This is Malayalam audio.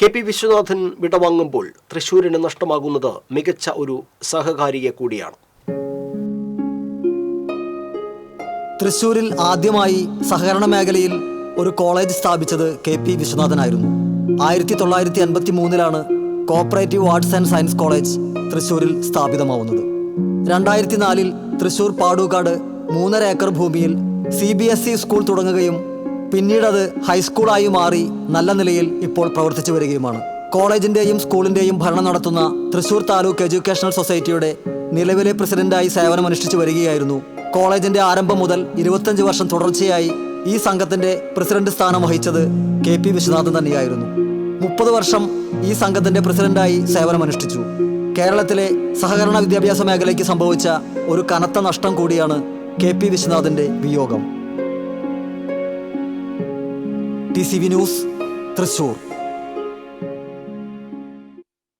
കെ പി വിശ്വനാഥൻ വിടവാങ്ങുമ്പോൾ തൃശൂരിന് നഷ്ടമാകുന്നത് മികച്ച ഒരു സഹകാരിയെ കൂടിയാണ്. തൃശൂരിൽ ആദ്യമായി സഹകരണ മേഖലയിൽ ഒരു കോളേജ് സ്ഥാപിച്ചത് കെ പി വിശ്വനാഥനായിരുന്നു. ആയിരത്തി തൊള്ളായിരത്തി എൺപത്തി മൂന്നിലാണ് cooperative arts and science college തൃശൂരിൽ സ്ഥാപിതമാവുന്നത്. രണ്ടായിരത്തി നാലിൽ തൃശൂർ പാടൂക്കാട് മൂന്നര ഏക്കർ ഭൂമിയിൽ C B S E school തുടങ്ങുകയും പിന്നീട് അത് ഹൈസ്കൂളായി മാറി നല്ല നിലയിൽ ഇപ്പോൾ പ്രവർത്തിച്ചു വരികയുമാണ്. കോളേജിന്റെയും സ്കൂളിന്റെയും ഭരണം നടത്തുന്ന തൃശൂർ താലൂക്ക് എഡ്യൂക്കേഷണൽ സൊസൈറ്റിയുടെ നിലവിലെ പ്രസിഡന്റായി സേവനമനുഷ്ഠിച്ചു വരികയായിരുന്നു. കോളേജിന്റെ ആരംഭം മുതൽ ഇരുപത്തഞ്ച് വർഷം തുടർച്ചയായി ഈ സംഘത്തിന്റെ പ്രസിഡന്റ് സ്ഥാനം വഹിച്ചത് കെ പി വിശ്വനാഥൻ തന്നെയായിരുന്നു. മുപ്പത് വർഷം ഈ സംഘത്തിന്റെ പ്രസിഡന്റായി സേവനമനുഷ്ഠിച്ചു. കേരളത്തിലെ സഹകരണ വിദ്യാഭ്യാസ മേഖലയ്ക്ക് സംഭവിച്ച ഒരു കനത്ത നഷ്ടം കൂടിയാണ് കെ പി വിശ്വനാഥന്റെ വിയോഗം. T C V news Thrissur.